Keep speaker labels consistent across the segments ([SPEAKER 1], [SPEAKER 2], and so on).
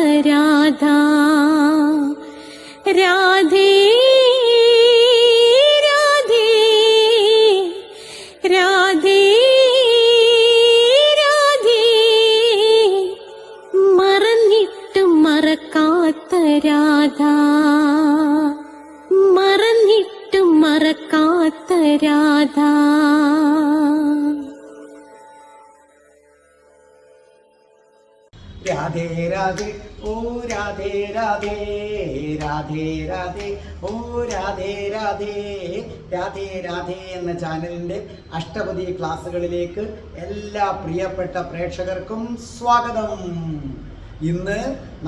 [SPEAKER 1] राधे രാധേ राधे राधे രാധേ. മറന്നിട്ടും മറക്കാത്ത രാധ മറന്നിട്ടും മറക്കാത്ത രാധ. രാധേ രാധേ.
[SPEAKER 2] ഓ രാധേ രാധേ രാധേ രാധേ. ഓ രാധേ രാധേ രാധേ രാധേ എന്ന ചാനലിന്റെ അഷ്ടപതി ക്ലാസ്സുകളിലേക്ക് എല്ലാ പ്രിയപ്പെട്ട പ്രേക്ഷകർക്കും സ്വാഗതം. ഇന്ന്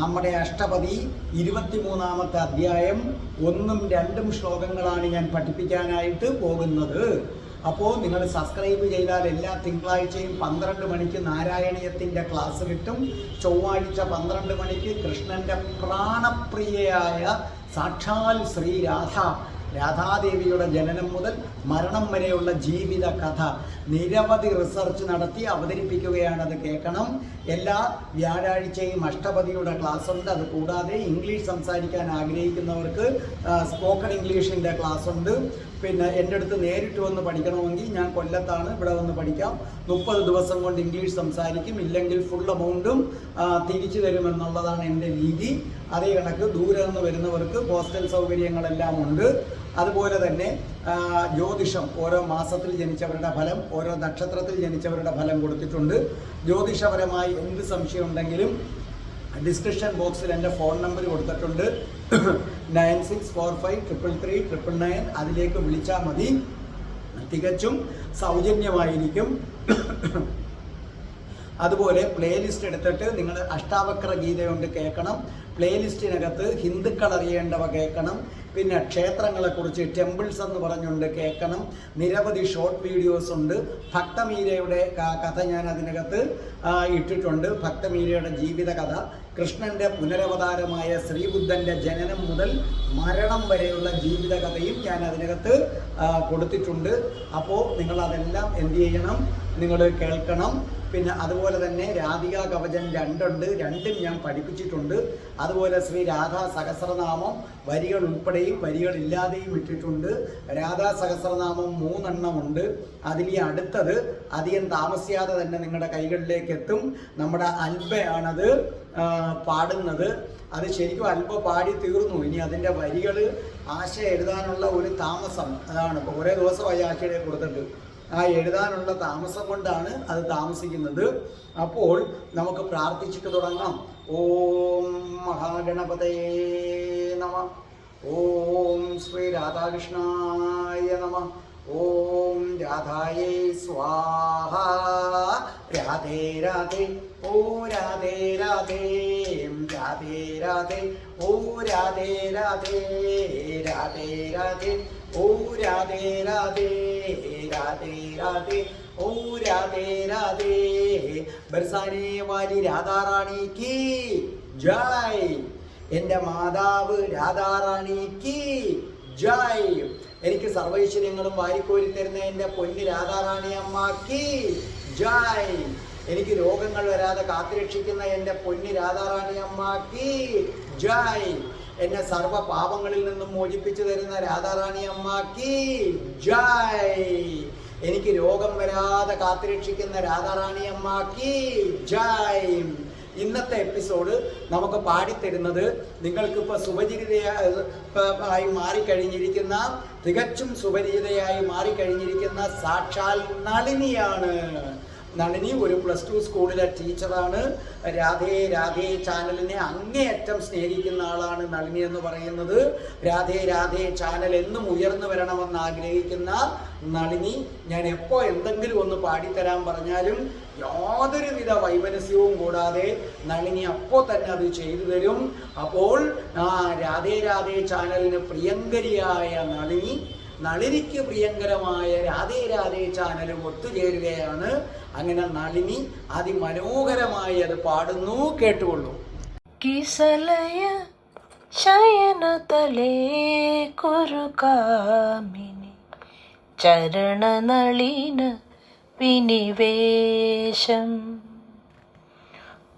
[SPEAKER 2] നമ്മുടെ അഷ്ടപതി ഇരുപത്തിമൂന്നാമത്തെ അധ്യായം ഒന്നും രണ്ടും ശ്ലോകങ്ങളാണ് ഞാൻ പഠിപ്പിക്കാനായിട്ട് പോകുന്നത്. അപ്പോൾ നിങ്ങൾ സബ്സ്ക്രൈബ് ചെയ്താൽ എല്ലാ തിങ്കളാഴ്ചയും പന്ത്രണ്ട് മണിക്ക് നാരായണീയത്തിന്റെ ക്ലാസ് കിട്ടും. ചൊവ്വാഴ്ച പന്ത്രണ്ട് മണിക്ക് കൃഷ്ണന്റെ പ്രാണപ്രിയയായ സാക്ഷാൽ ശ്രീരാധ രാധാദേവിയുടെ ജനനം മുതൽ മരണം വരെയുള്ള ജീവിത കഥ നിരവധി റിസർച്ച് നടത്തി അവതരിപ്പിക്കുകയാണത് കേൾക്കണം. എല്ലാ വ്യാഴാഴ്ചയും അഷ്ടപതിയുടെ ക്ലാസ് ഉണ്ട്. അത് കൂടാതെ ഇംഗ്ലീഷ് സംസാരിക്കാൻ ആഗ്രഹിക്കുന്നവർക്ക് സ്പോക്കൺ ഇംഗ്ലീഷിന്റെ ക്ലാസ് ഉണ്ട്. പിന്നെ എന്റെ അടുത്ത് നേരിട്ട് വന്ന് പഠിക്കണമെങ്കിൽ ഞാൻ കൊല്ലത്താണ് ഇവിടെ വന്ന് പഠിക്കാം. മുപ്പത് ദിവസം കൊണ്ട് ഇംഗ്ലീഷ് സംസാരിക്കും. ഇല്ലെങ്കിൽ ഫുൾ എമൗണ്ടും തിരിച്ചു തരുമെന്നുള്ളതാണ് എന്റെ രീതി. അതേ കണക്ക് ദൂരെ നിന്ന് വരുന്നവർക്ക് ഹോസ്റ്റൽ സൗകര്യങ്ങളെല്ലാം ഉണ്ട്. അതുപോലെ തന്നെ ജ്യോതിഷം ഓരോ മാസത്തിൽ ജനിച്ചവരുടെ ഫലം ഓരോ നക്ഷത്രത്തിൽ ജനിച്ചവരുടെ ഫലം കൊടുത്തിട്ടുണ്ട്. ജ്യോതിഷപരമായി എന്ത് സംശയം ഉണ്ടെങ്കിലും ഡിസ്ക്രിപ്ഷൻ ബോക്സിൽ എന്റെ ഫോൺ നമ്പർ കൊടുത്തിട്ടുണ്ട്. Nine six four five triple three triple nine അതിലേക്ക് വിളിച്ചാൽ മതി. തികച്ചും സൗജന്യമായിരിക്കും. അതുപോലെ പ്ലേലിസ്റ്റ് എടുത്തിട്ട് നിങ്ങൾ അഷ്ടാവക്ര ഗീതയുണ്ട് കേൾക്കണം. പ്ലേലിസ്റ്റിനകത്ത് ഹിന്ദുക്കൾ അറിയേണ്ടവ കേൾക്കണം. പിന്നെ ക്ഷേത്രങ്ങളെക്കുറിച്ച് ടെമ്പിൾസ് എന്ന് പറഞ്ഞുകൊണ്ട് കേൾക്കണം. നിരവധി ഷോർട്ട് വീഡിയോസ് ഉണ്ട്. ഭക്തമീരയുടെ കഥ ഞാൻ അതിനകത്ത് ഇട്ടിട്ടുണ്ട്. ഭക്തമീരയുടെ ജീവിത കഥ. കൃഷ്ണന്റെ പുനരവതാരമായ ശ്രീബുദ്ധന്റെ ജനനം മുതൽ മരണം വരെയുള്ള ജീവിതകഥയും ഞാൻ അതിനകത്ത് കൊടുത്തിട്ടുണ്ട്. അപ്പോൾ നിങ്ങൾ അതെല്ലാം എന്ത് ചെയ്യണം? നിങ്ങൾ കേൾക്കണം. പിന്നെ അതുപോലെ തന്നെ രാധിക കവചൻ രണ്ടുണ്ട് രണ്ടും ഞാൻ പഠിപ്പിച്ചിട്ടുണ്ട്. അതുപോലെ ശ്രീ രാധാ സഹസ്രനാമം വരികൾ ഉൾപ്പെടെയും വരികളില്ലാതെയും ഇട്ടിട്ടുണ്ട്. രാധാ സഹസ്രനാമം മൂന്നെണ്ണമുണ്ട് അതിൽ ഈ അടുത്തത് അധികം താമസിയാതെ തന്നെ നിങ്ങളുടെ കൈകളിലേക്ക് എത്തും. നമ്മുടെ അൽബയാണത് പാടുന്നത്. അത് ശരിക്കും അല്പ പാടി തീർന്നു. ഇനി അതിന്റെ വരികൾ ആശ എഴുതാനുള്ള ഒരു താമസം അതാണ്. ഇപ്പോൾ ഒരേ ദിവസമായി ആശയുടെ കൊടുത്തിട്ട്. ആ എഴുതാനുള്ള താമസം കൊണ്ടാണ് അത് താമസിക്കുന്നത്. അപ്പോൾ നമുക്ക് പ്രാർത്ഥിച്ചിട്ട് തുടങ്ങാം. ഓം മഹാഗണപതേ നമ. ഓം ശ്രീ രാധാകൃഷ്ണായ നമ. ഓം രാധായേ സ്വാഹ. രാധേ രാധേ. ഓ രാധേ രാധേ രാധേ രാധേ ഓ രാധേ രാധേ രാധേ രാധേ ഓ രാധേ രാധേ രാധേ രാധേ ഓ രാധേ രാധേ ബർസാനെ വാലി രാധാറാണിക്ക് ജയ്. എന്റെ മാതാവ് രാധാറാണിക്ക് ജയ്. എനിക്ക് സർവൈശ്വര്യങ്ങളും വാരിക്കോരി തരുന്ന എന്റെ പൊന്ന് രാധാറാണി അമ്മയ്ക്ക് ജയ്. എനിക്ക് രോഗങ്ങൾ വരാതെ കാത്തുരക്ഷിക്കുന്ന എന്റെ പൊന്നി രാധാറാണി അമ്മയ്ക്ക് ജയ്. എന്നെ സർവ പാപങ്ങളിൽ നിന്നും മോചിപ്പിച്ചു തരുന്ന രാധാറാണി അമ്മയ്ക്ക് ജയ്. എനിക്ക് രോഗം വരാതെ കാത്തുരക്ഷിക്കുന്ന രാധാറാണി അമ്മയ്ക്ക് ജയ്. ഇന്നത്തെ എപ്പിസോഡ് നമുക്ക് പാടിത്തരുന്നത് നിങ്ങൾക്കിപ്പോൾ സുപരിചിതയായി ആയി മാറിക്കഴിഞ്ഞിരിക്കുന്ന തികച്ചും സുപരിചിതയായി മാറിക്കഴിഞ്ഞിരിക്കുന്ന സാക്ഷാൽ നളിനിയാണ്. നളിനി ഒരു പ്ലസ് ടു സ്കൂളിലെ ടീച്ചറാണ്. രാധേ രാധേ ചാനലിനെ അങ്ങേയറ്റം സ്നേഹിക്കുന്ന ആളാണ് നളിനി എന്ന് പറയുന്നത്. രാധേ രാധേ ചാനൽ എന്നും ഉയർന്നു വരണമെന്ന് ആഗ്രഹിക്കുന്ന നളിനി ഞാൻ എപ്പോൾ എന്തെങ്കിലും ഒന്ന് പാടിത്തരാൻ പറഞ്ഞാലും യാതൊരുവിധ വൈമനസ്യവും കൂടാതെ നളിനി അപ്പോൾ തന്നെ അത് ചെയ്തു തരും. അപ്പോൾ ആ രാധേ രാധേ ചാനലിന് പ്രിയങ്കരിയായ നളിനി നളിനിക്ക് പ്രിയങ്കരമായ രാധേ രാധേ ചാനലും ഒത്തുചേരുകയാണ്. അങ്ങനെ നളിനി അതിമനോഹരമായി അത് പാടുന്നു. കേട്ടുകൊള്ളൂ.
[SPEAKER 3] കിസലയ ശയനതലേ കുരുകാമിനി ചരണനളിന വിനിവേശം.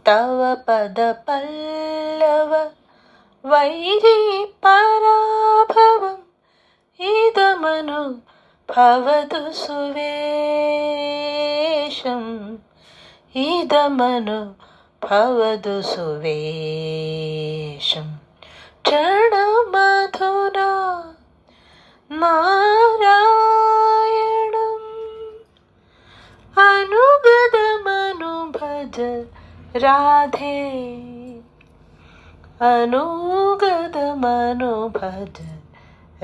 [SPEAKER 3] തവ പദ പല്ലവ വൈരി പരാഭവം ഇതമനു ഭവതു സുവേശം ഇതമനു ഭവതു സുവേശം ക്ഷണമധുര നാരായണം അനുഗതമനുഭജ രാധേ അനുഗതമനുഭജ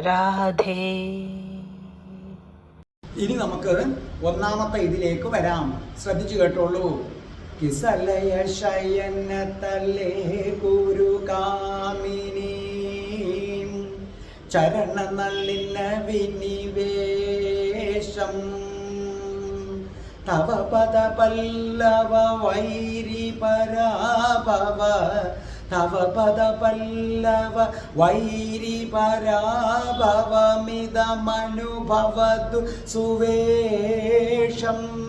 [SPEAKER 3] രാധേ.
[SPEAKER 2] ഇനി നമുക്ക് ഒന്നാമത്തെ ഇതിലേക്ക് വരാം. ശ്രദ്ധിച്ചു കേട്ടോളൂ. കിസലയ ശയന തലേ ഗുരു കാമിനി ചരണ നല്ലിന്ന വിനിവേശം തവ പദ പല്ലവ വൈരി പരാഭവ തവ പദ പല്ലവ വൈരി പരാഭവമിതമനുഭവതു സുവേഷം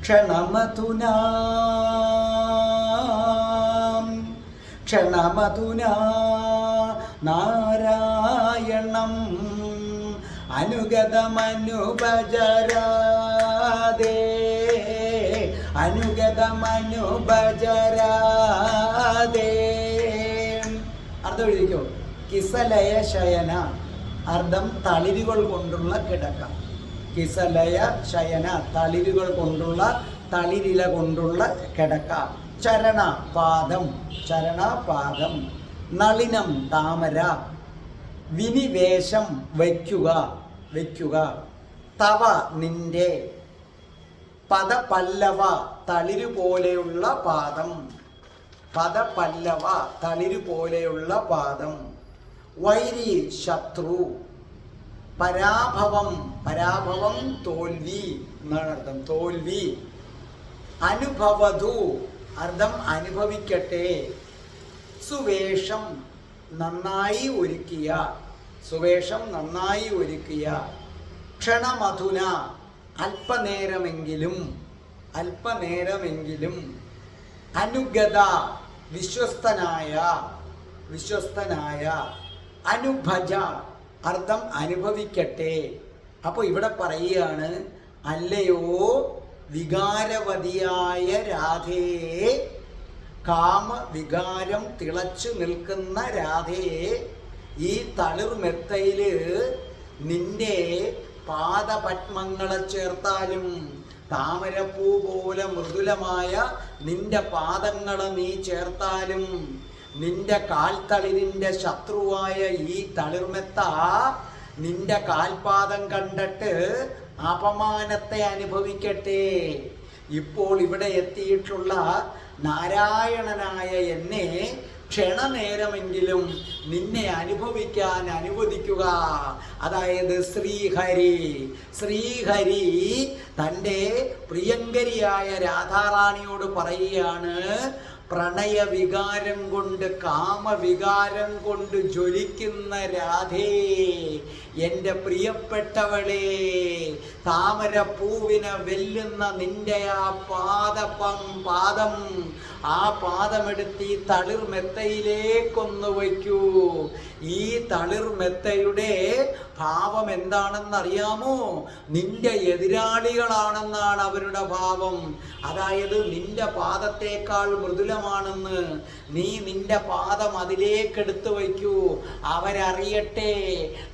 [SPEAKER 2] ക്ഷണമധുനാ. ക്ഷണമധുനാ. നാരായണം അനുഗതമനുഭജരാദേ അനുഗതമനുഭജരാദേ അർത്ഥം എഴുതിക്കോ? കിസലയ ശയന. അർത്ഥം തളിരുകൾ കൊണ്ടുള്ള കിടക്ക. കിസലയ ശയന തളിരുകൾ കൊണ്ടുള്ള തളിരില കൊണ്ടുള്ള കിടക്ക. ചരണ പാദം ചരണ പാദം. നളിനം താമര. വിനിവേശം വയ്ക്കുക വയ്ക്കുക. തവ നിന്റെ. പദപല്ലവ തളിരു പോലെയുള്ള പാദം. പദ പല്ലവ തളിര് പോലെയുള്ള പാദം. വൈരി ശത്രു. പരാഭവം. പരാഭവം തോൽവി. എന്നാണ് അർത്ഥം. തോൽവി. അനുഭവതു. അർത്ഥം അനുഭവിക്കട്ടെ. സുവേഷം നന്നായി ഒരുക്കിയ. സുവേഷം നന്നായി ഒരുക്കിയ. ക്ഷണമധുന. അല്പനേരമെങ്കിലും അല്പനേരമെങ്കിലും അനുഗത വിശ്വസ്തനായ വിശ്വസ്തനായ അനുഭജ അർത്ഥം അനുഭവിക്കട്ടെ. അപ്പോൾ ഇവിടെ പറയുകയാണ് അല്ലയോ വികാരവതിയായ രാധയെ കാമ വികാരം തിളച്ചു നിൽക്കുന്ന രാധയെ ഈ തളിർമെത്തയിൽ നിന്റെ പാദപത്മങ്ങളെ ചേർത്താലും താമരപ്പൂ പോലെ മൃദുലമായ നിന്റെ പാദങ്ങൾ നീ ചേർത്താലും നിന്റെ കാൽത്തളിരിന്റെ ശത്രുവായ ഈ തളിർമെത്ത നിന്റെ കാൽപാദം കണ്ടിട്ട് അപമാനത്തെ അനുഭവിക്കട്ടെ. ഇപ്പോൾ ഇവിടെ എത്തിയിട്ടുള്ള നാരായണനായ എന്നെ ക്ഷണനേരമെങ്കിലും നിന്നെ അനുഭവിക്കാൻ അനുവദിക്കുക. അതായത് ശ്രീഹരി. ശ്രീഹരി തന്റെ പ്രിയങ്കരിയായ രാധാറാണിയോട് പറയുകയാണ് പ്രണയവികാരം കൊണ്ട് കാമവികാരം കൊണ്ട് ജ്വലിക്കുന്ന രാധേ എന്റെ പ്രിയപ്പെട്ടവളെ താമരപ്പൂവിനെ വെല്ലുന്ന നിന്റെ ആ പാദപം പാദം ആ പാദമെടുത്ത് ഈ തളിർ മെത്തയിലേക്കൊന്ന് വയ്ക്കൂ. ഈ തളിർ മെത്തയുടെ ഭാവം എന്താണെന്നറിയാമോ? നിന്റെ എതിരാളികളാണെന്നാണ് അവരുടെ ഭാവം. അതായത് നിന്റെ പാദത്തേക്കാൾ മൃദുലമാണെന്ന് നീ നിന്റെ പാദം അതിലേക്കെടുത്ത് വയ്ക്കൂ. അവരറിയട്ടെ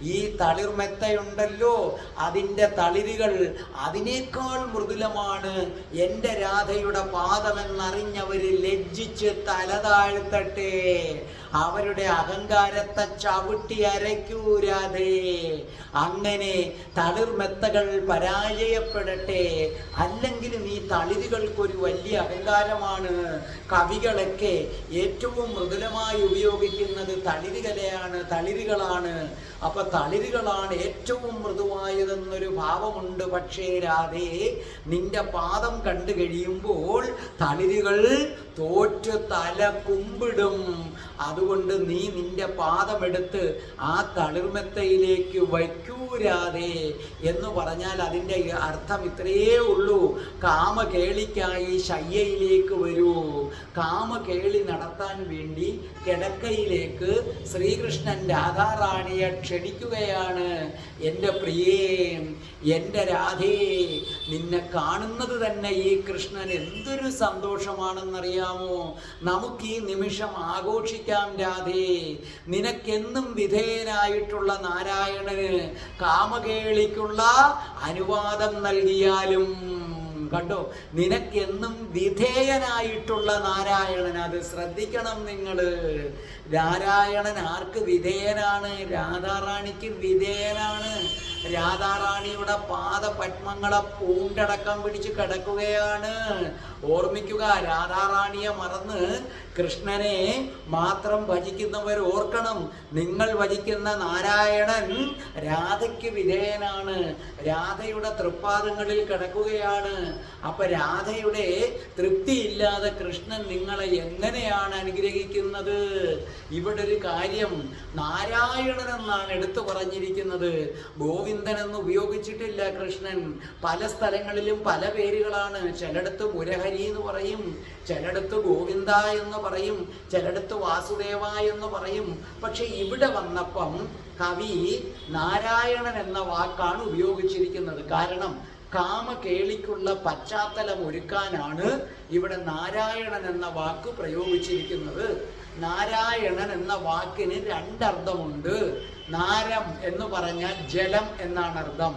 [SPEAKER 2] ഈ തളിർമെത്തയുണ്ടല്ലോ അതിന്റെ തളിരുകൾ അതിനേക്കാൾ മൃദുലമാണ്. എന്റെ രാധയുടെ പാദമെന്നറിഞ്ഞവർ ലജ്ജിച്ച് തല താഴ്ത്തട്ടെ. അവരുടെ അഹങ്കാരത്തെ ചവിട്ടി അരയ്ക്കൂരാതെ. അങ്ങനെ തളിർമെത്തകൾ പരാജയപ്പെടട്ടെ. അല്ലെങ്കിൽ നീ തളിരുകൾക്കൊരു വലിയ അഹങ്കാരമാണ്. കവികളൊക്കെ ഏറ്റവും മൃദുലമായി ഉപയോഗിക്കുന്നത് തളിരുകലയാണ് തളിരുകളാണ്. അപ്പൊ തളിരുകളാണ് ഏറ്റവും മൃദുവായതെന്നൊരു ഭാവമുണ്ട്. പക്ഷേ രാധേ നിന്റെ പാദം കണ്ടു കഴിയുമ്പോൾ തളിരുകൾ തോറ്റു തല കുമ്പിടും. അതുകൊണ്ട് നീ നിന്റെ പാദമെടുത്ത് ആ തളിർമെത്തയിലേക്ക് വയ്ക്കൂരാതെ എന്ന് പറഞ്ഞാൽ അതിന്റെ അർത്ഥം ഇത്രയേ ഉള്ളൂ. കാമകേളിക്കായി ശയ്യയിലേക്ക് വരൂ. കാമകേളി നടത്താൻ വേണ്ടി കിടക്കയിലേക്ക് ശ്രീകൃഷ്ണൻ രാധാറാണിയെ ക്ഷണിക്കുകയാണ്. എന്റെ പ്രിയേ എന്റെ രാധേ നിന്നെ കാണുന്നത് തന്നെ ഈ കൃഷ്ണൻ എന്തൊരു സന്തോഷമാണെന്നറിയാമോ? നമുക്ക് ഈ നിമിഷം ആഘോഷിക്കാം രാധേ നിനക്കെന്നും വിധേയനായിട്ടുള്ള നാരായണന് കാമകേളിക്കുള്ള അനുവാദം നൽകിയാലും കണ്ടോ? നിനക്കെന്നും വിധേയനായിട്ടുള്ള നാരായണൻ അത് ശ്രദ്ധിക്കണം നിങ്ങൾ നാരായണൻ ആർക്ക് വിധേയനാണ്? രാധാറാണിക്ക് വിധേയനാണ്. രാധാറാണിയുടെ പാദപത്മങ്ങളെ പൂണ്ടടക്കം പിടിച്ച് കിടക്കുകയാണ്. ഓർമ്മിക്കുക രാധാറാണിയെ മറന്ന് കൃഷ്ണനെ മാത്രം ഭജിക്കുന്നവർ ഓർക്കണം. നിങ്ങൾ ഭജിക്കുന്ന നാരായണൻ രാധയ്ക്ക് വിധേയനാണ്. രാധയുടെ തൃപ്പാദങ്ങളിൽ കിടക്കുകയാണ്. അപ്പൊ രാധയുടെ തൃപ്തിയില്ലാതെ കൃഷ്ണൻ നിങ്ങളെ എങ്ങനെയാണ് അനുഗ്രഹിക്കുന്നത്? ഇവിടെ ഒരു കാര്യം നാരായണൻ എന്നാണ് എടുത്തു പറഞ്ഞിരിക്കുന്നത്. ഗോവിന്ദൻ എന്ന് ഉപയോഗിച്ചിട്ടില്ല കൃഷ്ണൻ. പല സ്ഥലങ്ങളിലും പല പേരുകളാണ്. ചിലയിടത്ത് മുരഹരി എന്ന് പറയും ചിലടത്ത് ഗോവിന്ദ എന്ന് പറയും ചിലടത്ത് വാസുദേവ എന്ന് പറയും. പക്ഷെ ഇവിടെ വന്നപ്പം കവി നാരായണൻ എന്ന വാക്കാണ് ഉപയോഗിച്ചിരിക്കുന്നത്. കാരണം കാമ കേളിക്കുള്ള പശ്ചാത്തലം ഒരുക്കാനാണ് ഇവിടെ നാരായണൻ എന്ന വാക്ക് പ്രയോഗിച്ചിരിക്കുന്നത്. നാരായണൻ എന്ന വാക്കിന് രണ്ടർത്ഥമുണ്ട്. നാരം എന്ന് പറഞ്ഞാൽ ജലം എന്നാണ് അർത്ഥം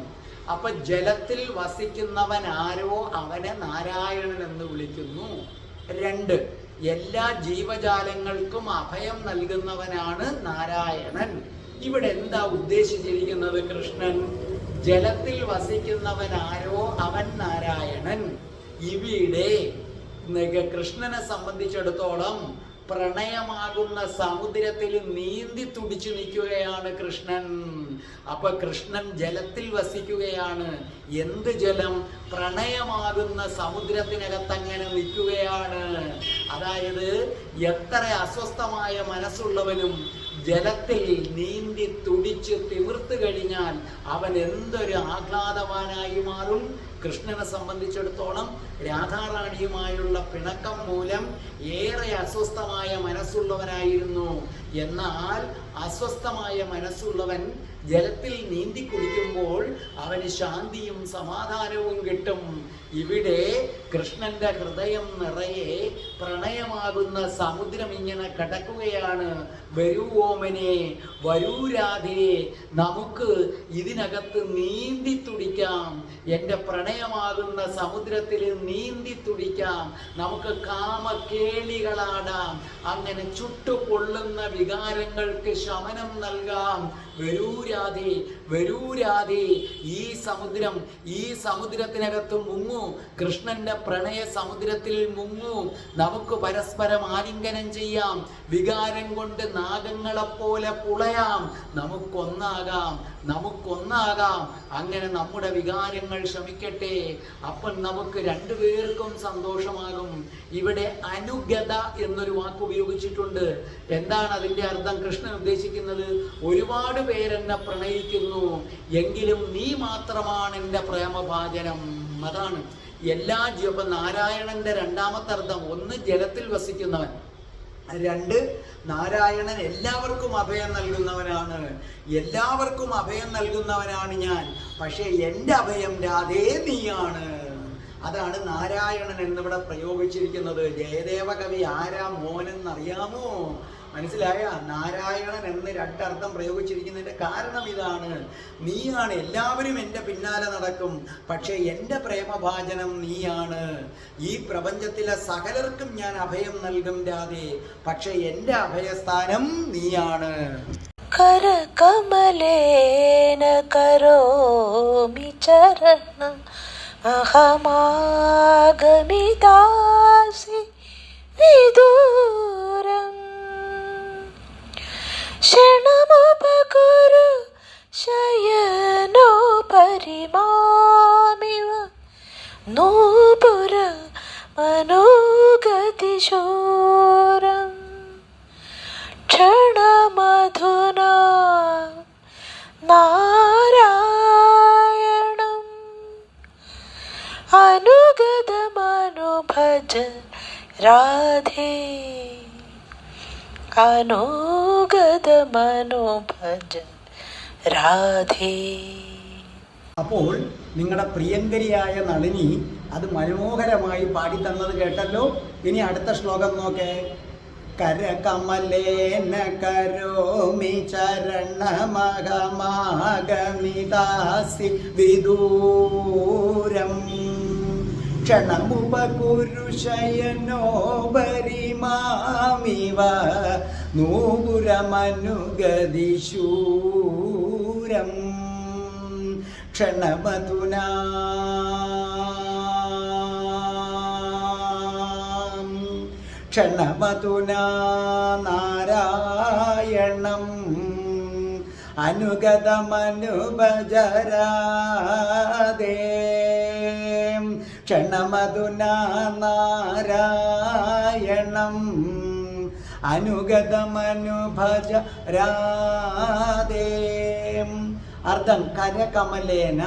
[SPEAKER 2] അപ്പൊ ജലത്തിൽ വസിക്കുന്നവൻ ആരോ അവനെ നാരായണൻ എന്ന് വിളിക്കുന്നു. രണ്ട് എല്ലാ ജീവജാലങ്ങൾക്കും അഭയം നൽകുന്നവനാണ് നാരായണൻ. ഇവിടെ എന്താ ഉദ്ദേശിച്ചിരിക്കുന്നത് കൃഷ്ണൻ? ജലത്തിൽ വസിക്കുന്നവൻ ആരോ അവൻ നാരായണൻ. ഇവിടെ കൃഷ്ണനെ സംബന്ധിച്ചിടത്തോളം പ്രണയമാകുന്ന സമുദ്രത്തിൽ നീന്തി തുടിച്ചു നിൽക്കുകയാണ് കൃഷ്ണൻ. അപ്പൊ കൃഷ്ണൻ ജലത്തിൽ വസിക്കുകയാണ്. എന്ത് ജലം? പ്രണയമാകുന്ന സമുദ്രത്തിനകത്ത് അങ്ങനെ നിൽക്കുകയാണ്. അതായത് എത്ര അസ്വസ്ഥമായ മനസ്സുള്ളവനും ജലത്തിൽ നീന്തി തുടിച്ച് തിമിർത്ത് കഴിഞ്ഞാൽ അവൻ എന്തൊരു ആഹ്ലാദവാനായി മാറും? കൃഷ്ണനെ സംബന്ധിച്ചിടത്തോളം രാധാറാണിയുമായുള്ള പിണക്കം മൂലം ഏറെ അസ്വസ്ഥമായ മനസ്സുള്ളവനായിരുന്നു. എന്നാൽ അസ്വസ്ഥമായ മനസ്സുള്ളവൻ ജലത്തിൽ നീന്തി കുളിക്കുമ്പോൾ അവന് ശാന്തിയും സമാധാനവും കിട്ടും. ഇവിടെ കൃഷ്ണന്റെ ഹൃദയം നിറയെ പ്രണയമാകുന്ന സമുദ്രം ഇങ്ങനെ കിടക്കുകയാണ്. വരൂ ഓമനെ വരൂ രാധേ നമുക്ക് ഇതിനകത്ത് നീന്തി തുടിക്കാം. എന്റെ പ്രണയമാകുന്ന സമുദ്രത്തിൽ നീന്തി തുടിക്കാം. നമുക്ക് കാമക്കേളികളാടാം അങ്ങനെ ചുട്ടുപൊള്ളുന്ന വികാരങ്ങൾക്ക് ശമനം നൽകാം. വരൂ രാധേ വരൂരാതെ ഈ സമുദ്രം ഈ സമുദ്രത്തിനകത്ത് മുങ്ങൂ. കൃഷ്ണന്റെ പ്രണയ സമുദ്രത്തിൽ മുങ്ങൂ. നമുക്ക് പരസ്പരം ആലിംഗനം ചെയ്യാം. വികാരം കൊണ്ട് നാഗങ്ങളെപ്പോലെ പുളയാം. നമുക്കൊന്നാകാം. നമുക്കൊന്നാകാം. അങ്ങനെ നമ്മുടെ വികാരങ്ങൾ ശമിക്കട്ടെ. അപ്പം നമുക്ക് രണ്ടുപേർക്കും സന്തോഷമാകും. ഇവിടെ അനുഗത എന്നൊരു വാക്ക് ഉപയോഗിച്ചിട്ടുണ്ട് എന്താണ് അതിന്റെ അർത്ഥം? കൃഷ്ണൻ ഉദ്ദേശിക്കുന്നത് ഒരുപാട് പേരെന്നെ പ്രണയിക്കുന്നു. എങ്കിലും നീ മാത്രമാണ് എന്റെ പ്രേമഭാചനം അതാണ്. എല്ലാ ജീവ നാരായണന്റെ രണ്ടാമത്തെ അർത്ഥം ഒന്ന് ജലത്തിൽ വസിക്കുന്നവൻ. രണ്ട് നാരായണൻ എല്ലാവർക്കും അഭയം നൽകുന്നവനാണ്. എല്ലാവർക്കും അഭയം നൽകുന്നവനാണ് ഞാൻ. പക്ഷേ എന്റെ അഭയം രാധേ നീയാണ്. അതാണ് നാരായണൻ എന്നിവിടെ പ്രയോഗിച്ചിരിക്കുന്നത്. ജയദേവ കവി ആരാ മോനെന്നറിയാമോ? മനസ്സിലായ? നാരായണൻ എന്ന് രണ്ടർത്ഥം പ്രയോഗിച്ചിരിക്കുന്നതിന്റെ കാരണം ഇതാണ്. നീയാണ് എല്ലാവരും എന്റെ പിന്നാലെ നടക്കും. പക്ഷേ എന്റെ പ്രേമഭാചനം നീയാണ്. ഈ പ്രപഞ്ചത്തിലെ സകലർക്കും ഞാൻ അഭയം നൽകും രാധേ. പക്ഷേ എന്റെ അഭയസ്ഥാനം നീയാണ്.
[SPEAKER 3] കരകമലേന കരോമി ചരണം. അഹമാഗമിദാസി വിദൂരം. क्षणमुपकुरु शयनोपरिमामिव नूपुर मनोगतिशूरम् क्षणमधुना नारायणम् अनुगतमनुभज राधे അനുഗത മനോഭജൻ. രാധേ.
[SPEAKER 2] അപ്പോൾ നിങ്ങളുടെ പ്രിയങ്കരിയായ നളിനി അത് മനോഹരമായി പാടി തന്നത് കേട്ടല്ലോ. ഇനി അടുത്ത ശ്ലോകം നോക്കേ. കരകമലേന കരോമി ചരണമഹമാഗമിതാസി വിദൂരം. ക്ഷണമുപകുരുശയനോപരിമാമിവ നൂപുരമനുഗതിശൂരം ക്ഷണമധുനാ. ക്ഷണമധുനാ നാരായണം അനുഗതമനുഭജരാദേ ക്ഷണമധുനാ നാരായണം അനുഗതമനുഭജ രാധേ. അർത്ഥം കരകമലേന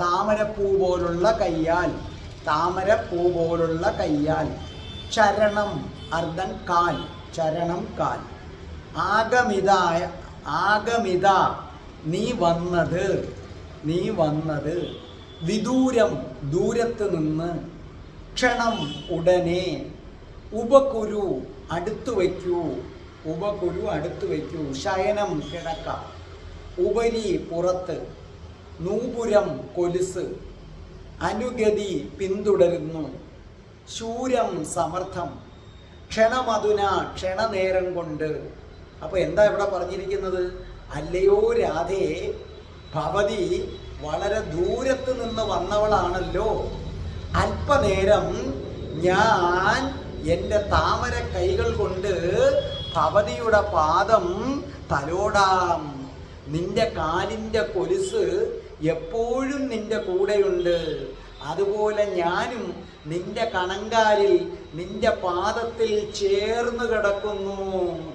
[SPEAKER 2] താമരപ്പൂ പോലുള്ള കയ്യാൽ താമരപ്പൂ പോലുള്ള കയ്യാൽ. ചരണം അർദ്ധം കാൽ ചരണം കാൽ. ആഗമിതായ ആഗമിത നീ വന്നത് നീ വന്നത്. വിദൂരം ദൂരത്ത് നിന്ന് ക്ഷണം ഉടനെ. ഉപകുരു അടുത്തു വയ്ക്കൂ. ഉപകുരു അടുത്തു വയ്ക്കൂ. ശയനം കിടക്ക. ഉപരി പുറത്ത്. നൂപുരം കൊലുസ്. അനുഗതി പിന്തുടരുന്നു. ശൂരം സമർത്ഥം. ക്ഷണമധുന ക്ഷണനേരം കൊണ്ട്. അപ്പോൾ എന്താ ഇവിടെ പറഞ്ഞിരിക്കുന്നത്? അല്ലയോ രാധേ ഭവതി വളരെ ദൂരത്ത് നിന്ന് വന്നവളാണല്ലോ. അല്പനേരം ഞാൻ എന്റെ താമര കൈകൾ കൊണ്ട് ഭവതിയുടെ പാദം തലോടാം. നിന്റെ കാലിന്റെ കൊലുസ് എപ്പോഴും നിന്റെ കൂടെയുണ്ട്. അതുപോലെ ഞാനും നിന്റെ കണങ്കാലിൽ നിന്റെ പാദത്തിൽ ചേർന്ന് കിടക്കുന്നു.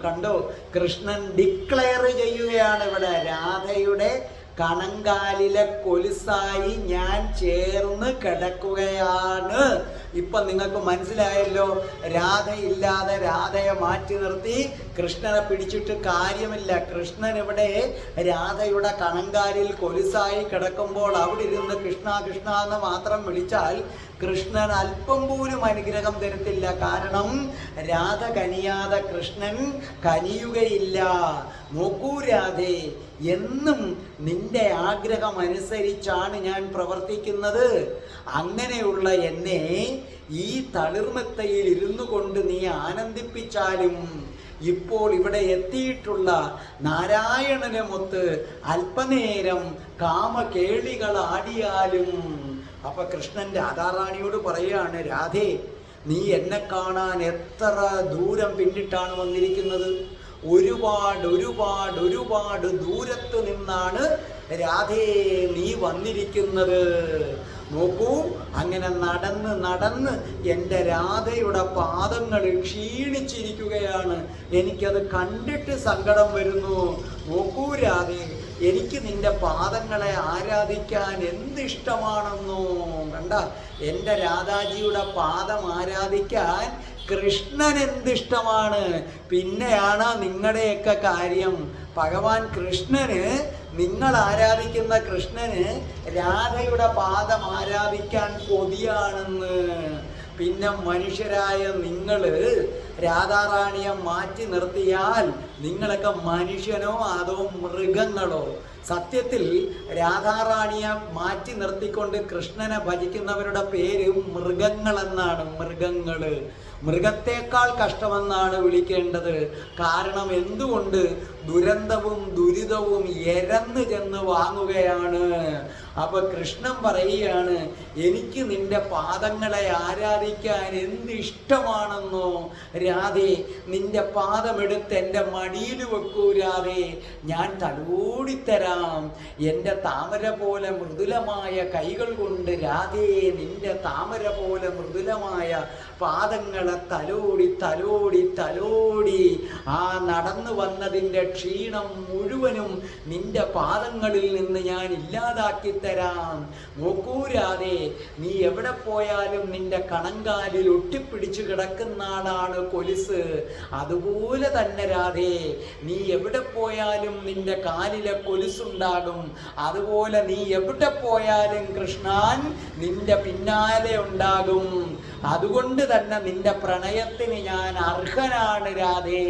[SPEAKER 2] കണ്ടോ? കൃഷ്ണൻ ഡിക്ലെയർ ചെയ്യുകയാണ് ഇവിടെ രാധയുടെ കണങ്കാലിലെ കൊലുസായി ഞാൻ ചേർന്ന് കിടക്കുകയാണ്. ഇപ്പൊ നിങ്ങൾക്ക് മനസ്സിലായല്ലോ രാധയില്ലാതെ രാധയെ മാറ്റി നിർത്തി കൃഷ്ണനെ പിടിച്ചിട്ട് കാര്യമില്ല. കൃഷ്ണൻ ഇവിടെ രാധയുടെ കണങ്കാലിൽ കൊലുസായി കിടക്കുമ്പോൾ അവിടെ ഇരുന്ന് കൃഷ്ണ കൃഷ്ണ എന്ന് മാത്രം വിളിച്ചാൽ കൃഷ്ണൻ അല്പം പോലും അനുഗ്രഹം തരത്തില്ല. കാരണം രാധ കനിയാതെ കൃഷ്ണൻ കനിയുകയില്ല. നോക്കൂ രാധേ എന്നും നിന്റെ ആഗ്രഹം അനുസരിച്ചാണ് ഞാൻ പ്രവർത്തിക്കുന്നത്. അങ്ങനെയുള്ള എന്നെ ഈ തളിർമത്തയിൽ ഇരുന്നു കൊണ്ട് നീ ആനന്ദിപ്പിച്ചാലും ഇപ്പോൾ ഇവിടെ എത്തിയിട്ടുള്ള നാരായണനെ മൊത്ത് അല്പനേരം കാമകേളികൾ ആടിയാലും. അപ്പൊ കൃഷ്ണൻ രാധാറാണിയോട് പറയുകയാണ് രാധേ നീ എന്നെ കാണാൻ എത്ര ദൂരം പിന്നിട്ടാണ് വന്നിരിക്കുന്നത്? ഒരുപാട് ഒരുപാട് ഒരുപാട് ദൂരത്ത് നിന്നാണ് രാധേ നീ വന്നിരിക്കുന്നത്. നോക്കൂ അങ്ങനെ നടന്ന് നടന്ന് എന്റെ രാധയുടെ പാദങ്ങൾ ക്ഷീണിച്ചിരിക്കുകയാണ്. എനിക്കത് കണ്ടിട്ട് സങ്കടം വരുന്നു. നോക്കൂ രാധേ എനിക്ക് നിന്റെ പാദങ്ങളെ ആരാധിക്കാൻ എന്തിഷ്ടമാണെന്നോ. കണ്ട എന്റെ രാധാജിയുടെ പാദം ആരാധിക്കാൻ കൃഷ്ണൻ എന്തിഷ്ടമാണ് പിന്നെയാണ് നിങ്ങളുടെയൊക്കെ കാര്യം. ഭഗവാൻ കൃഷ്ണന് നിങ്ങൾ ആരാധിക്കുന്ന കൃഷ്ണന് രാധയുടെ പാദം ആരാധിക്കാൻ കൊതിയാണെന്ന്. പിന്നെ മനുഷ്യരായ നിങ്ങൾ രാധാറാണിയെ മാറ്റി നിർത്തിയാൽ നിങ്ങളൊക്കെ മനുഷ്യനോ അതോ മൃഗങ്ങളോ? സത്യത്തിൽ രാധാറാണിയെ മാറ്റി നിർത്തിക്കൊണ്ട് കൃഷ്ണനെ ഭജിക്കുന്നവരുടെ പേര് മൃഗങ്ങളെന്നാണ്. മൃഗങ്ങൾ. മൃഗത്തേക്കാൾ കഷ്ടമെന്നാണ് വിളിക്കേണ്ടത്. കാരണം എന്തുകൊണ്ട് ദുരന്തവും ദുരിതവും എരന്ന് ചെന്ന് വാങ്ങുകയാണ്? അപ്പൊ കൃഷ്ണൻ പറയുകയാണ് എനിക്ക് നിന്റെ പാദങ്ങളെ ആരാധിക്കാൻ എന്ത് ഇഷ്ടമാണെന്നോ? രാധേ നിന്റെ പാദമെടുത്ത് എന്റെ മടിയിൽ വെക്കൂ രാധേ. ഞാൻ തലോടിത്തരാം. എന്റെ താമര പോലെ മൃദുലമായ കൈകൾ കൊണ്ട് രാധേ നിന്റെ താമര പോലെ മൃദുലമായ പാദങ്ങളെ തലോടി തലോടി തലോടി. ആ നടന്നു വന്നതിന്റെ ക്ഷീണം മുഴുവനും നിന്റെ പാദങ്ങളിൽ നിന്ന് ഞാൻ ഇല്ലാതാക്കി തരാം നോക്കൂ നീ എവിടെ പോയാലും നിന്റെ കണങ്കാലിൽ ഒട്ടിപ്പിടിച്ചു കിടക്കുന്ന ആളാണ് കൊലുസ്. അതുപോലെ തന്നെ രാധേ നീ എവിടെ പോയാലും നിന്റെ കാലിലെ കൊലുസുണ്ടാകും. അതുപോലെ നീ എവിടെ പോയാലും കൃഷ്ണാൻ നിന്റെ പിന്നാലെ ഉണ്ടാകും. അതുകൊണ്ട് തന്നെ നിന്റെ പ്രണയത്തിന് ഞാൻ അർഹനാണ് രാധേ.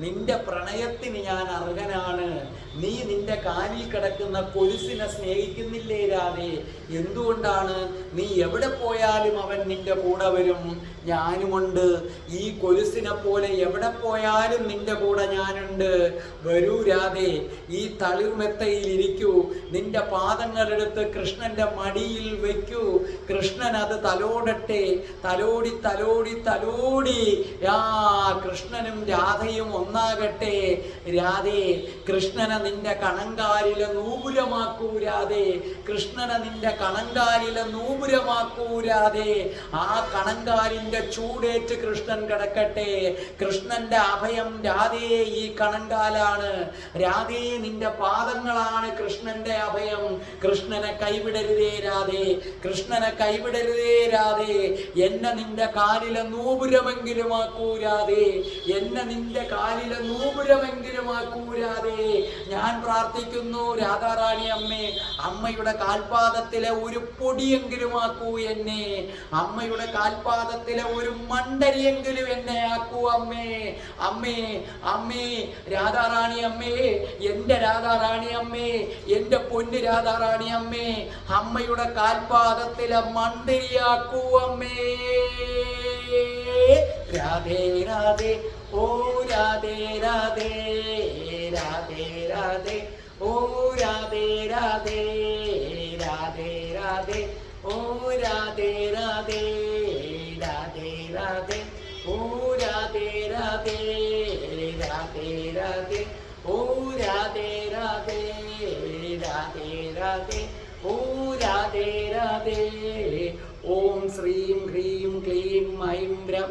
[SPEAKER 2] നിന്റെ പ്രണയത്തിന് ഞാൻ അർഹനാണ്. നീ നിന്റെ കാലിൽ കിടക്കുന്ന കൊലുസിനെ സ്നേഹിക്കുന്നില്ലേ രാധേ? എന്തുകൊണ്ടാണ് നീ എവിടെ പോയാലും അവൻ നിന്റെ കൂടെ വരും? ഞാനുമുണ്ട്. ഈ കൊലുസിനെ പോലെ എവിടെ പോയാലും നിന്റെ കൂടെ ഞാനുണ്ട്. വരൂ രാധേ ഈ തളിർമെത്തയിൽ ഇരിക്കൂ. നിന്റെ പാദങ്ങളെടുത്ത് കൃഷ്ണന്റെ മടിയിൽ വയ്ക്കൂ കൃഷ്ണൻ അത് തലോടട്ടെ. തലോടി തലോടി തലോടി. ആ കൃഷ്ണനും രാധയും ഒന്നാകട്ടെ രാധേ കൃഷ്ണനെ നിന്റെ കണങ്കാലിലെ നൂപുരമാക്കൂ രാധേ. കൃഷ്ണനെ നിന്റെ കണങ്കാലിലെ നൂപുരമാക്കൂ രാധേ. ആ കണങ്കാലിന്റെ ചൂടേറ്റ് കൃഷ്ണൻ കിടക്കട്ടെ. കൃഷ്ണന്റെ അഭയം രാധേ ഈ കണങ്കാലാണ്. രാധേ നിന്റെ പാദങ്ങളാണ് കൃഷ്ണന്റെ അഭയം. കൃഷ്ണനെ കൈവിടരുതേ രാധേ. കൃഷ്ണനെ കൈവിടരുതേ രാധേ. എന്നെ നിന്റെ കാലിലെ നൂപുരമെങ്കിലും ആക്കൂരാതെ എന്നെ നിന്റെ കാലിലെ നൂപുരമെങ്കിലും ആക്കൂരാതെ ഞാൻ പ്രാർത്ഥിക്കുന്നു രാധാറാണി അമ്മേ അമ്മയുടെ കാൽപാദത്തിലെ ഒരു പൊടിയെങ്കിലും ആക്കൂ എന്നെ. അമ്മയുടെ കാൽപാദത്തിലെ ഒരു മണ്ടരിയെങ്കിലും എന്നെ ആക്കൂ അമ്മേ. അമ്മേ അമ്മേ രാധാറാണി അമ്മേ എന്റെ രാധാറാണി അമ്മേ എന്റെ പൊന്ന് രാധാറാണി അമ്മേ അമ്മയുടെ കാൽപാദത്തിലെ മണ്ടരിയാക്കൂ അമ്മേ. രാധേ രാധേ ഓ രാധേ രാധേ രാധേ രാധേ ഓ രാധേ രാധേ രാധേ രാധേ ഓ രാധേ രാധേ രാധേ രാധേ ഓ രാധേ രാധേ രാധേ രാധേ ഓ രാധേ രാധേ രാധേ രാധേ ഓ രാധേ രാധേ ഓം ശ്രീം ഹ്രീം ക്ലീം ഐം രം